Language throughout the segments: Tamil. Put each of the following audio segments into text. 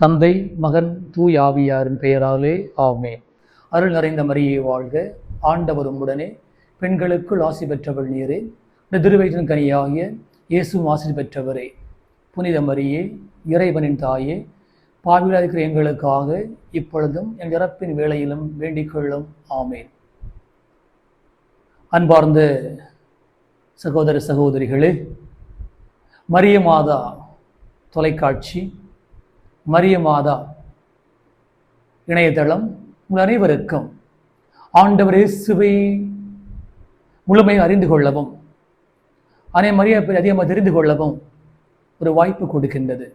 தந்தை மகன் தூயாவியாரின் பெயராலே ஆமே அருள் நிறைந்த மரியை வாழ்க. ஆண்டவர் உடனே பெண்களுக்குள் ஆசி பெற்றவள் நீரே. இந்த திருவயிற்றின் கனியாகிய இயேசும் ஆசி பெற்றவரே. புனித மரியே இறைவனின் தாயே பாவியில் எங்களுக்காக இப்பொழுதும் என் இறப்பின் வேளையிலும் வேண்டிக் கொள்ளும். ஆமேன். அன்பார்ந்த சகோதர சகோதரிகளே மரிய மாதா தொலைக்காட்சி மரிய மாதா இணையதளம் உங்கள் அனைவருக்கும் ஆண்டவர் இயேசுவை முழுமை அறிந்து கொள்ளவும் அனை மரிய அதிகமாக தெரிந்து கொள்ளவும் ஒரு வாய்ப்பு கொடுக்கின்றது.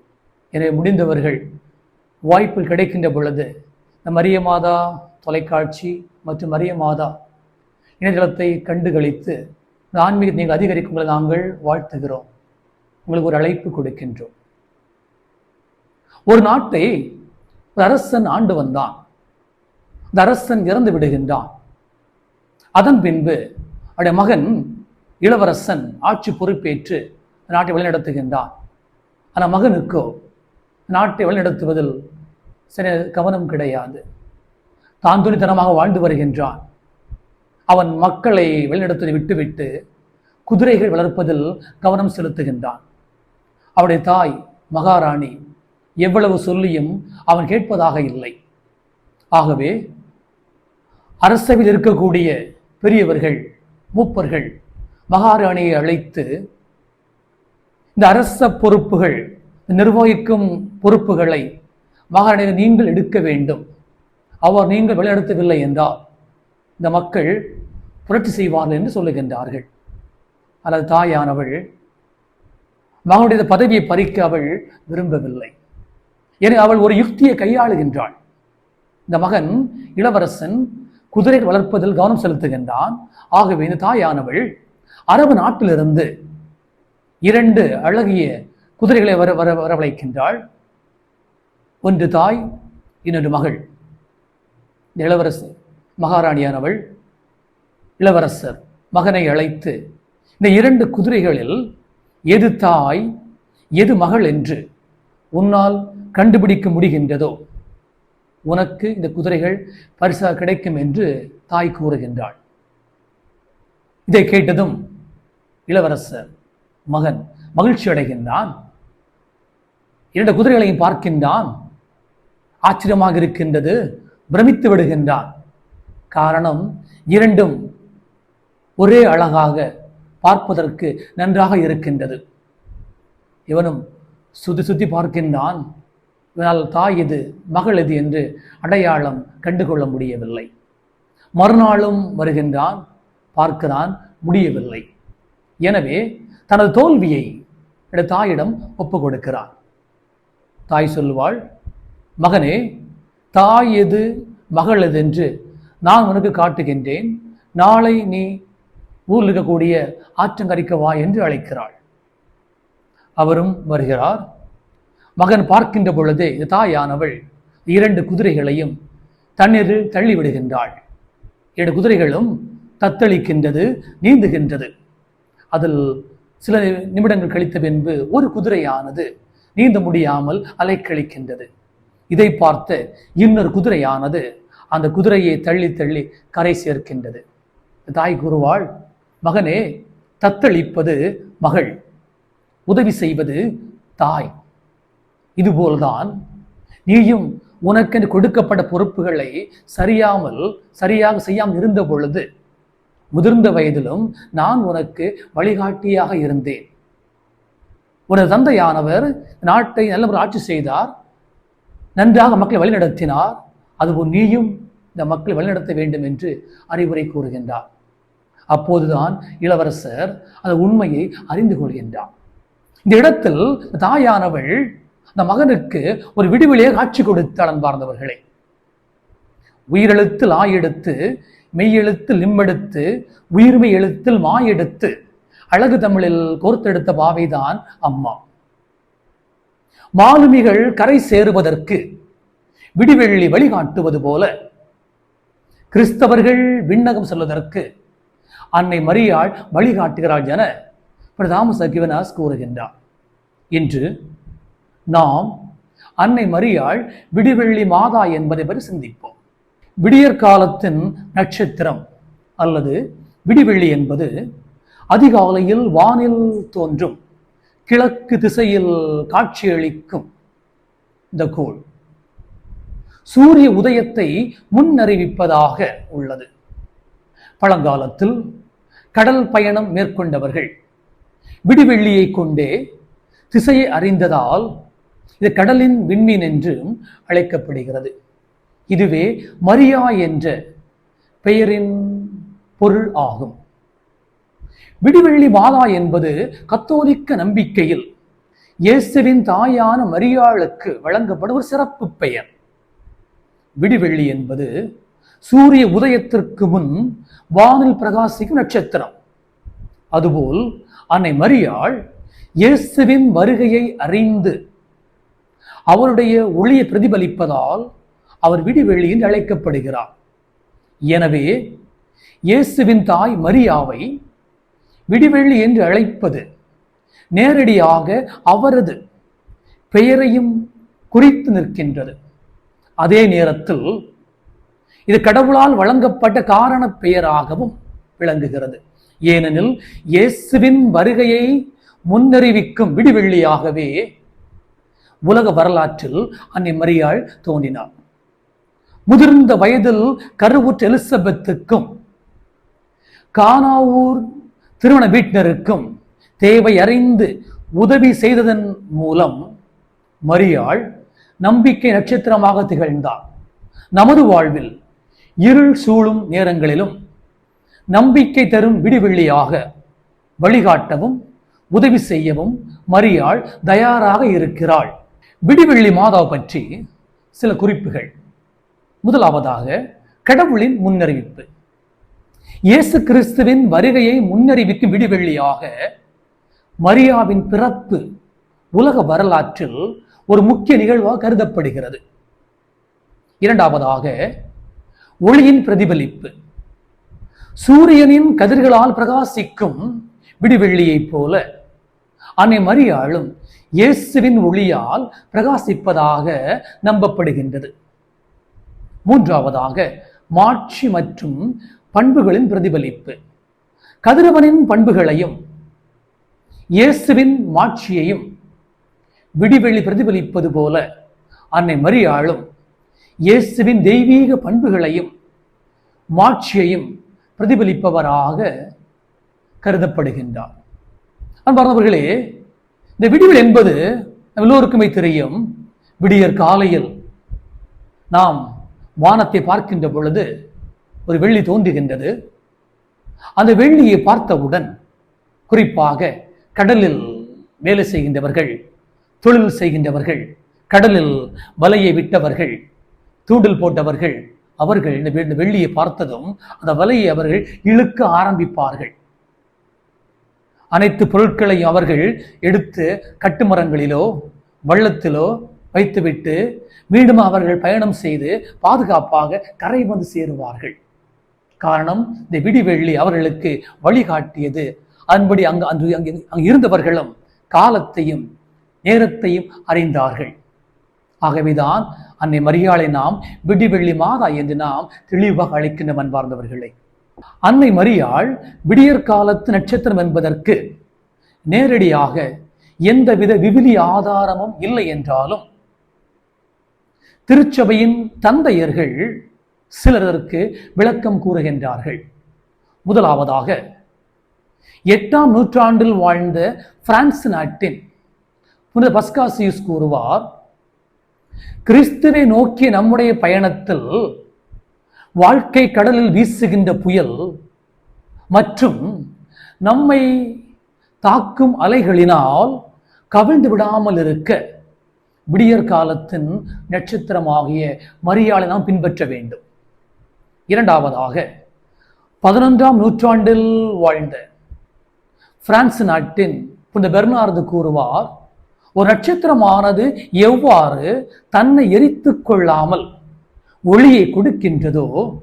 எனவே முடிந்தவர்கள் வாய்ப்பு கிடைக்கின்ற பொழுது இந்த மரிய மாதா தொலைக்காட்சி மற்றும் மரிய மாதா இணையதளத்தை கண்டுகளித்து இந்த ஆன்மீகத்தை நீங்கள் அதிகரிக்குங்களை நாங்கள் வாழ்த்துகிறோம். உங்களுக்கு ஒரு அழைப்பு கொடுக்கின்றோம். ஒரு நாட்டை ஒரு அரசன் ஆண்டு வந்தான். அந்த அரசன் இறந்து விடுகின்றான். அதன் பின்பு அவருடைய மகன் இளவரசன் ஆட்சி பொறுப்பேற்று நாட்டை வழிநடத்துகின்றான். ஆனால் மகனுக்கோ நாட்டை வழிநடத்துவதில் சில கவனம் கிடையாது. தான் துணித்தனமாக வாழ்ந்து வருகின்றான். அவன் மக்களை வழிநடத்துவதை விட்டுவிட்டு குதிரைகள் வளர்ப்பதில் கவனம் செலுத்துகின்றான். அவருடைய தாய் மகாராணி எவ்வளவு சொல்லியும் அவன் கேட்பதாக இல்லை. ஆகவே அரசவில் இருக்கக்கூடிய பெரியவர்கள் மூப்பர்கள் மகாராணியை அழைத்து இந்த அரச பொறுப்புகள் நிர்வகிக்கும் பொறுப்புகளை மகாராணியை நீங்கள் எடுக்க வேண்டும். அவர் நீங்கள் வழிநடத்தவில்லை என்றால் இந்த மக்கள் புரட்சி செய்வார்கள் என்று சொல்லுகின்றார்கள். அல்லது தாயானவள் மகனுடைய பதவியை பறிக்க அவள் விரும்பவில்லை. என அவள் ஒரு யுக்தியை கையாளுகின்றாள். இந்த மகன் இளவரசன் குதிரை வளர்ப்பதில் கவனம் செலுத்துகின்றான். ஆகவே இந்த தாயானவள் அரபு நாட்டிலிருந்து இரண்டு அழகிய குதிரைகளை வர வர வரவழைக்கின்றாள். ஒன்று தாய் இன்னொரு மகள். இந்த இளவரசர் மகாராணியானவள் இளவரசர் மகனை அழைத்து இந்த இரண்டு குதிரைகளில் எது தாய் எது மகள் என்று உன்னால் கண்டுபிடிக்க முடிகின்றதோ? உனக்கு இந்த குதிரைகள் பரிசாக கிடைக்கும் என்று தாய் கூறுகின்றாள். இதை கேட்டதும் இளவரசர் மகன் மகிழ்ச்சி அடைகின்றான். இரண்டு குதிரைகளையும் பார்க்கின்றான். ஆச்சரியமாக இருக்கின்றது பிரமித்து விடுகின்றான். காரணம் இரண்டும் ஒரே அழகாக பார்ப்பதற்கு நன்றாக இருக்கின்றது. இவனும் சுத்தி சுத்தி பார்க்கின்றான். இதனால் தாய் எது மகள் இது என்று அடையாளம் கண்டுகொள்ள முடியவில்லை. மறுநாளும் வருகின்றான் பார்க்கிறான் முடியவில்லை. எனவே தனது தோல்வியை தாயிடம் ஒப்பு கொடுக்கிறான். தாய் சொல்லுவாள் மகனே தாய் எது மகள் எது என்று நான் உனக்கு காட்டுகின்றேன். நாளை நீ ஊரில் இருக்கக்கூடிய ஆற்றங்கரைக்க வா என்று அழைக்கிறாள். அவரும் வருகிறார். மகன் பார்க்கின்ற பொழுதே தாயானவள் இரண்டு குதிரைகளையும் தண்ணீரில் தள்ளிவிடுகின்றாள். இரண்டு குதிரைகளும் தத்தளிக்கின்றது நீந்துகின்றது. அதில் சில நிமிடங்கள் கழித்த பின்பு ஒரு குதிரையானது நீந்த முடியாமல் அலைக்கழிக்கின்றது. இதை பார்த்த இன்னொரு குதிரையானது அந்த குதிரையை தள்ளி தள்ளி கரை சேர்க்கின்றது. தாய் கூறுவாள் மகனே தத்தளிப்பது மகள் உதவி செய்வது தாய். இதுபோல்தான். நீயும் உனக்கென்று கொடுக்கப்பட்ட பொறுப்புகளை சரியாமல் சரியாக செய்யாமல் இருந்த பொழுது முதிர்ந்த வயதிலும் நான் உனக்கு வழிகாட்டியாக இருந்தேன். உனது தந்தையானவர் நாட்டை நல்ல ஒரு ஆட்சி செய்தார் நன்றாக மக்களை வழிநடத்தினார் அதுபோல் நீயும் இந்த மக்களை வழிநடத்த வேண்டும் என்று அறிவுரை கூறுகின்றார். அப்போதுதான் இளவரசர் அந்த உண்மையை அறிந்து கொள்கின்றார். இந்த இடத்தில் தாயானவள் அந்த மகனுக்கு ஒரு விடுவிலையே காட்சி கொடுத்தாள் அன்பார்ந்தவர்களே. உயிரெழுத்தில் ஆயெடுத்து மெய்யெழுத்து லிம்பெடுத்து உயிர்மை எழுத்தில் எடுத்து அழகு தமிழில் கோர்த்தெடுத்த பாவைதான் அம்மா. மாலுமிகள் கரை சேருவதற்கு விடிவெள்ளி வழிகாட்டுவது போல கிறிஸ்தவர்கள் விண்ணகம் செல்வதற்கு அன்னை மரியாள் வழிகாட்டுகிறாள் என பிரதாம சகிவனாஸ் கூறுகின்றார். இன்று நாம் அன்னை மரியாள் விடிவெள்ளி மாதா என்பதை பற்றி சிந்திப்போம். விடியற் காலத்தின் நட்சத்திரம் அல்லது விடிவெள்ளி என்பது அதிகாலையில் வானில் தோன்றும் கிழக்கு திசையில் காட்சியளிக்கும் இந்த கோள். சூரிய உதயத்தை முன்னறிவிப்பதாக உள்ளது. பழங்காலத்தில் கடல் பயணம் மேற்கொண்டவர்கள் விடிவெள்ளியை கொண்டே திசையை அறிந்ததால் இது கடலின் விண்மீன் என்றும் அழைக்கப்படுகிறது. இதுவே மரியா என்ற பெயரின் பொருள் ஆகும். விடிவெள்ளி மாதா என்பது கத்தோலிக்க நம்பிக்கையில் இயேசுவின் தாயான மரியாளுக்கு வழங்கப்படும் ஒரு சிறப்பு பெயர். விடிவெள்ளி என்பது சூரிய உதயத்திற்கு முன் வானில் பிரகாசிக்கும் நட்சத்திரம். அதுபோல் அன்னை மரியாள் இயேசுவின் வருகையை அறிந்து அவருடைய ஒளியை பிரதிபலிப்பதால் அவர் விடிவெள்ளி என்று அழைக்கப்படுகிறார். எனவே இயேசுவின் தாய் மரியாவை விடிவெள்ளி என்று அழைப்பது நேரடியாக அவரது பெயரையும் குறித்து நிற்கின்றது. அதே நேரத்தில் இது கடவுளால் வழங்கப்பட்ட காரண பெயராகவும் விளங்குகிறது. ஏனெனில் இயேசுவின் வருகையை முன்னறிவிக்கும் விடிவெள்ளியாகவே உலக வரலாற்றில் அன்னை மரியாள் தோன்றினார். முதிர்ந்த வயதில் கருவுற்ற எலிசபெத்துக்கும் கானாவூர் திருமண வீட்டினருக்கும் தேவை அறிந்து உதவி செய்ததன் மூலம் மரியாள் நம்பிக்கை நட்சத்திரமாக திகழ்ந்தார். நமது வாழ்வில் இருள் சூழும் நேரங்களிலும் நம்பிக்கை தரும் விடிவெள்ளியாக வழிகாட்டவும் உதவி செய்யவும் மரியாள் தயாராக இருக்கிறாள். விடிவெள்ளி மாதா பற்றி சில குறிப்புகள். முதலாவதாக கடவுளின் முன்னறிவிப்பு. இயேசு கிறிஸ்துவின் வருகையை முன்னறிவிக்கும் விடிவெள்ளியாக மரியாவின் பிறப்பு உலக வரலாற்றில் ஒரு முக்கிய நிகழ்வாக கருதப்படுகிறது. இரண்டாவதாக ஒளியின் பிரதிபலிப்பு. சூரியனின் கதிர்களால் பிரகாசிக்கும் விடிவெள்ளியைப் போல அன்னை மரியாளும் இயேசுவின் ஒளியால் பிரகாசிப்பதாக நம்பப்படுகின்றது. மூன்றாவதாக மாட்சி மற்றும் பண்புகளின் பிரதிபலிப்பு. கதிரவனின் பண்புகளையும் இயேசுவின் மாட்சியையும் விடிவெளி பிரதிபலிப்பது போல அன்னை மரியாளும் இயேசுவின் தெய்வீக பண்புகளையும் மாட்சியையும் பிரதிபலிப்பவராக கருதப்படுகின்றார். அன்பார்ந்தவர்களே இந்த விடிவில் என்பது எல்லோருக்குமே தெரியும். விடியற் காலையில் நாம் வானத்தை பார்க்கின்ற பொழுது ஒரு வெள்ளி தோன்றுகின்றது. அந்த வெள்ளியை பார்த்தவுடன் குறிப்பாக கடலில் வேலை செய்கின்றவர்கள் தொழில் செய்கின்றவர்கள் கடலில் வலையை விட்டவர்கள் தூண்டில் போட்டவர்கள் அவர்கள் இந்த இந்த வெள்ளியை பார்த்ததும் அந்த வலையை அவர்கள் இழுக்க ஆரம்பிப்பார்கள். அனைத்து பொருட்களையும் அவர்கள் எடுத்து கட்டுமரங்களிலோ வள்ளத்திலோ வைத்துவிட்டு மீண்டும் அவர்கள் பயணம் செய்து பாதுகாப்பாக கரை வந்து சேருவார்கள். காரணம் இந்த விடிவெள்ளி அவர்களுக்கு வழிகாட்டியது அதன்படி அங்கு அங்கு அங்கு அங்கு இருந்தவர்களும் காலத்தையும் நேரத்தையும் அறிந்தார்கள். ஆகவேதான் அன்னை மரியாளை நாம் விடிவெள்ளி மாதா என்று நாம் தெளிவாக அழைக்கின்ற மண்பார்ந்தவர்களை அன்னை மரியாள் விடியற் காலத்து நட்சத்திரம் என்பதற்கு நேரடியாக எந்தவித விவிலி ஆதாரமும் இல்லை என்றாலும் திருச்சபையின் தந்தையர்கள் சிலருக்கு விளக்கம் கூறுகின்றார்கள். முதலாவதாக எட்டாம் நூற்றாண்டில் வாழ்ந்த பிரான்ஸ் நாட்டின் புனித பஸ்காசியூஸ் கூறுவார் கிறிஸ்துவை நோக்கிய நம்முடைய பயணத்தில் வாழ்க்கை கடலில் வீசுகின்ற புயல் மற்றும் நம்மை தாக்கும் அலைகளினால் கவிழ்ந்து விடாமல் இருக்க விடியற் காலத்தின் நட்சத்திரமாகிய மரியாளை நாம் பின்பற்ற வேண்டும். இரண்டாவதாக பதினொன்றாம் நூற்றாண்டில் வாழ்ந்த பிரான்ஸ் நாட்டின் புனித பெர்னார்து கூறுவார் ஒரு நட்சத்திரமானது எவ்வாறு தன்னை எரித்து கொள்ளாமல் ஒளியை கொடுக்கின்றதோ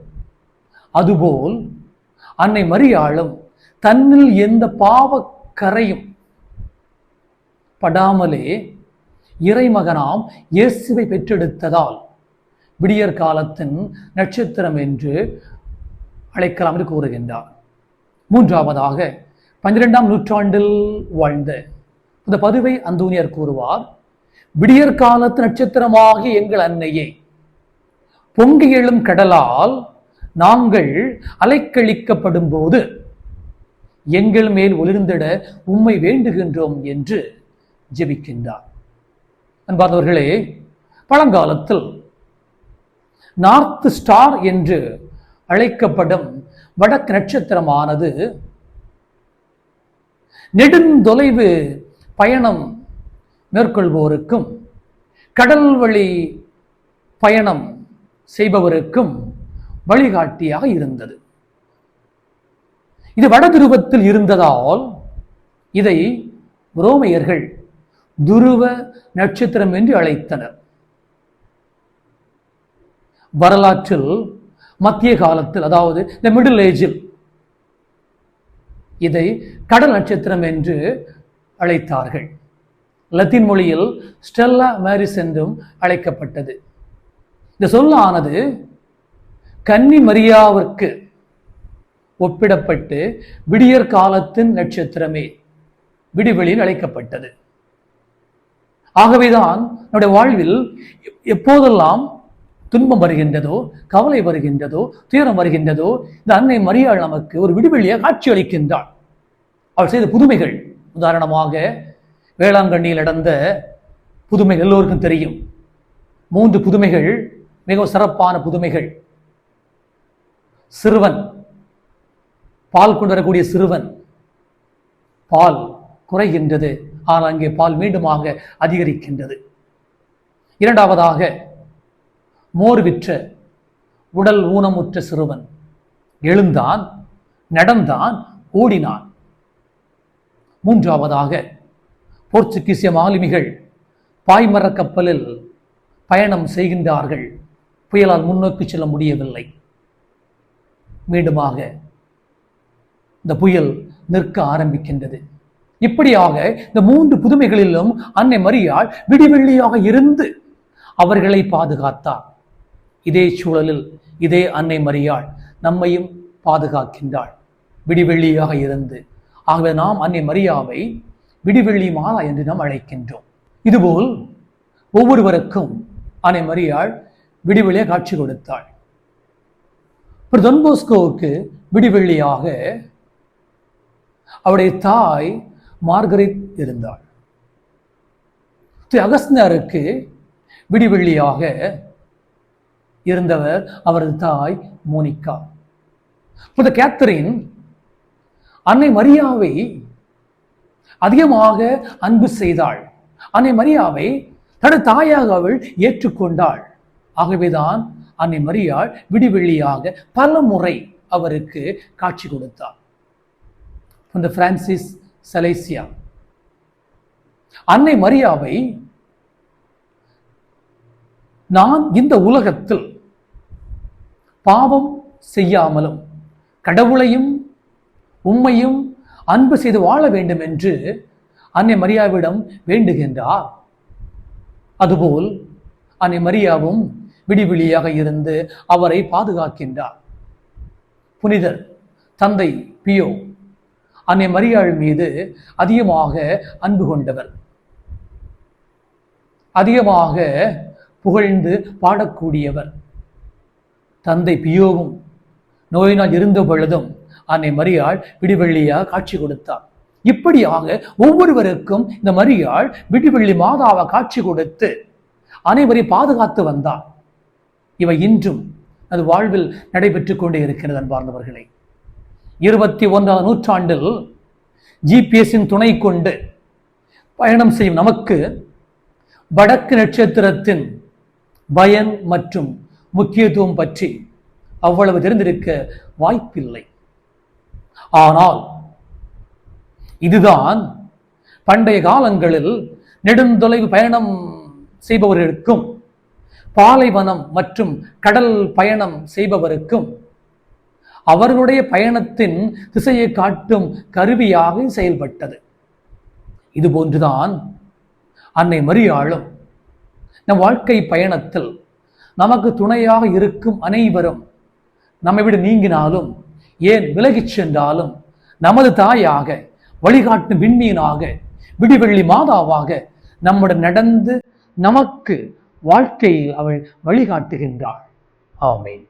அதுபோல் அன்னை மரியாளும் தன்னில் எந்த பாவக்கரையும் படாமலே இறைமகனாம் இயேசுவை பெற்றெடுத்ததால் விடியற் காலத்தின் நட்சத்திரம் என்று அழைக்கலாம் என்று கூறுகின்றார். மூன்றாவதாக பன்னிரெண்டாம் நூற்றாண்டில் வாழ்ந்த இந்த பதுவை அந்தூனியர் கூறுவார் விடியற் காலத்து நட்சத்திரமாகி எங்கள் அன்னையே பொங்கி எழும் கடலால் நாங்கள் அலைக்கழிக்கப்படும் போது எங்கள் மேல் ஒளிர்ந்திட உம்மை வேண்டுகின்றோம் என்று ஜெபிக்கின்றார். அன்பார்ந்தவர்களே பழங்காலத்தில் நார்த் ஸ்டார் என்று அழைக்கப்படும் வடக்கு நட்சத்திரமானது நெடுந்தொலைவு பயணம் மேற்கொள்வோருக்கும் கடல் வழி பயணம் செய்பவருக்கும் வழிகாட்டியாக இருந்தது. இது வட துருவத்தில் இருந்ததால் இதை ரோமையர்கள் துருவ நட்சத்திரம் என்று அழைத்தனர். வரலாற்றில் மத்திய காலத்தில் அதாவது இந்த மிடில் ஏஜில் இதை கடல் நட்சத்திரம் என்று அழைத்தார்கள். லத்தீன் மொழியில் ஸ்டெல்லா மேரிஸ் என்றும் அழைக்கப்பட்டது. இந்த சொல்லானது கன்னி மரியாவிற்கு ஒப்பிடப்பட்டு விடியற் காலத்தின் நட்சத்திரமே விடிவெளியில் அழைக்கப்பட்டது. ஆகவேதான் நம்முடைய வாழ்வில் எப்போதெல்லாம் துன்பம் வருகின்றதோ கவலை வருகின்றதோ துயரம் வருகின்றதோ இந்த அன்னை மரியாள் நமக்கு ஒரு விடுவெளியை காட்சி அளிக்கின்றாள். அவள் செய்த புதுமைகள். உதாரணமாக வேளாங்கண்ணியில் நடந்த புதுமைகள் எல்லோருக்கும் தெரியும். மூன்று புதுமைகள் மிகவும் சிறப்பான புதுமைகள். சிறுவன். பால் கொண்டு வரக்கூடிய சிறுவன். பால் குறைகின்றது. ஆனால் அங்கே பால் மீண்டுமாக அதிகரிக்கின்றது. இரண்டாவதாக மோர் விற்ற உடல் ஊனமுற்ற சிறுவன். எழுந்தான் நடந்தான் ஓடினான். மூன்றாவதாக போர்ச்சுகீசிய மாலுமிகள் பாய்மரக் கப்பலில் பயணம் செய்கின்றார்கள். புயலால் முன்னோக்கி செல்ல முடியவில்லை. மீண்டுமாக இந்த புயல் நிற்க ஆரம்பிக்கின்றது. இப்படியாக இந்த மூன்று புதுமைகளிலும் அன்னை மரியாள் விடிவெள்ளியாக இருந்து அவர்களை பாதுகாத்தார். இதே சூழலில் இதே அன்னை மரியாள் நம்மையும் பாதுகாக்கின்றாள். விடிவெள்ளியாக இருந்து. ஆகவே நாம் அன்னை மரியாவை விடிவெள்ளி மாலா என்று நாம் அழைக்கின்றோம். இதுபோல் ஒவ்வொருவருக்கும் அன்னை மரியாள் விடிவெளியாக காட்சி கொடுத்தாள். அப்புறம் தொன்போஸ்கோவுக்கு விடிவெள்ளியாக அவருடைய தாய் மார்கரெட் இருந்தாள். திரு அகஸ்தினாருக்கு விடிவெள்ளியாக இருந்தவர் அவரது தாய் மோனிகா. புத கேத்தரின் அன்னை மரியாவை அதிகமாக அன்பு செய்தாள். அன்னை மரியாவை தனது தாயாக அவள் ஏற்றுக்கொண்டாள். ஆகவேதான் அன்னை மரியாள் விடிவெள்ளியாக பல முறை அவருக்கு காட்சி கொடுத்தார் இந்த பிரான்சிஸ் சலேசியா. அன்னை மரியாவை நான் இந்த உலகத்தில் பாவம் செய்யாமலும் கடவுளையும் உண்மையும் அன்பு செய்து வாழ வேண்டும் என்று அன்னை மரியாவிடம் வேண்டுகின்றார். அதுபோல் அன்னை மரியாவும் விடிவிழியாக இருந்து அவரை பாதுகாக்கின்றார். புனிதர் தந்தை பியோ அன்னை மரியாள் மீது அதிகமாக அன்பு கொண்டவர். அதிகமாக புகழ்ந்து பாடக்கூடியவர். தந்தை பியோவும் நோயினால் இருந்த பொழுதும் அன்னை மரியாள் விடிவெள்ளியாக காட்சி கொடுத்தார். இப்படியாக ஒவ்வொருவருக்கும் இந்த மரியாள் விடிவெள்ளி மாதாவை காட்சி கொடுத்து அனைவரை பாதுகாத்து வந்தார். இவை இன்றும் அது வாழ்வில் நடைபெற்று கொண்டே இருக்கிறது அன்பார்ந்தவர்களே. இருபத்தி ஒன்றாம் நூற்றாண்டில் ஜிபிஎஸ்ஸின் துணை கொண்டு பயணம் செய்யும் நமக்கு வடக்கு நட்சத்திரத்தின் பயன் மற்றும் முக்கியத்துவம் பற்றி அவ்வளவு தெரிந்திருக்க வாய்ப்பில்லை. ஆனால் இதுதான் பண்டைய காலங்களில் நெடுந்தொலைவு பயணம் செய்பவர்களுக்கும் பாலைவனம் மற்றும் கடல் பயணம் செய்பவருக்கும் அவர்களுடைய பயணத்தின் திசையை காட்டும் கருவியாக செயல்பட்டது. இதுபோன்றுதான் அன்னை மரியாளும் நம் வாழ்க்கை பயணத்தில் நமக்கு துணையாக இருக்கும் அனைவரும் நம்மை விட நீங்கினாலும் ஏன் விலகிச் சென்றாலும் நமது தாயாக வழிகாட்டும் விண்மீனாக விடிவெள்ளி மாதாவாக நம்முடன் நடந்து நமக்கு வாழ்க்கையில் அவள் வழிகாட்டுகின்றாள். ஆமேன்.